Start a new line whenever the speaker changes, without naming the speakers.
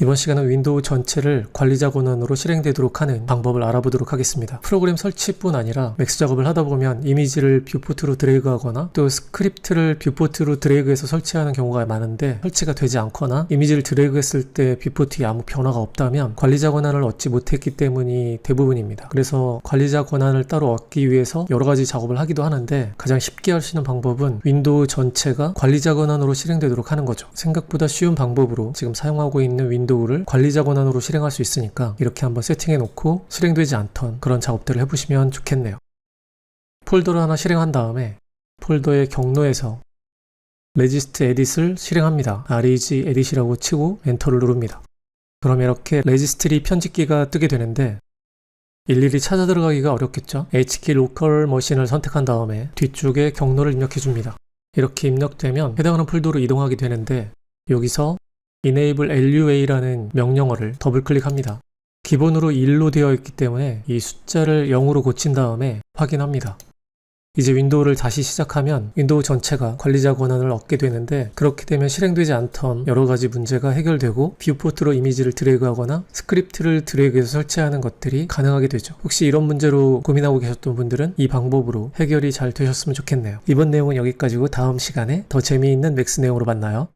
이번 시간은 윈도우 전체를 관리자 권한으로 실행되도록 하는 방법을 알아보도록 하겠습니다. 프로그램 설치뿐 아니라 맥스 작업을 하다 보면 이미지를 뷰포트로 드래그하거나 또 스크립트를 뷰포트로 드래그해서 설치하는 경우가 많은데 설치가 되지 않거나 이미지를 드래그했을 때 뷰포트에 아무 변화가 없다면 관리자 권한을 얻지 못했기 때문이 대부분입니다. 그래서 관리자 권한을 따로 얻기 위해서 여러 가지 작업을 하기도 하는데 가장 쉽게 할 수 있는 방법은 윈도우 전체가 관리자 권한으로 실행되도록 하는 거죠. 생각보다 쉬운 방법으로 지금 사용하고 있는 윈도우 를 관리자 권한으로 실행할 수 있으니까 이렇게 한번 세팅해 놓고 실행되지 않던 그런 작업들을 해보시면 좋겠네요. 폴더를 하나 실행한 다음에 폴더의 경로에서 레지스트 에딧을 실행합니다. reg 에딧이라고 치고 엔터를 누릅니다. 그럼 이렇게 레지스트리 편집기가 뜨게 되는데 일일이 찾아 들어가기가 어렵겠죠? H키 로컬 머신을 선택한 다음에 뒤쪽에 경로를 입력해 줍니다. 이렇게 입력되면 해당하는 폴더로 이동하게 되는데 여기서 enable lua라는 명령어를 더블 클릭합니다. 기본으로 1로 되어 있기 때문에 이 숫자를 0으로 고친 다음에 확인합니다. 이제 윈도우를 다시 시작하면 윈도우 전체가 관리자 권한을 얻게 되는데 그렇게 되면 실행되지 않던 여러 가지 문제가 해결되고 뷰포트로 이미지를 드래그하거나 스크립트를 드래그해서 설치하는 것들이 가능하게 되죠. 혹시 이런 문제로 고민하고 계셨던 분들은 이 방법으로 해결이 잘 되셨으면 좋겠네요. 이번 내용은 여기까지고 다음 시간에 더 재미있는 맥스 내용으로 만나요.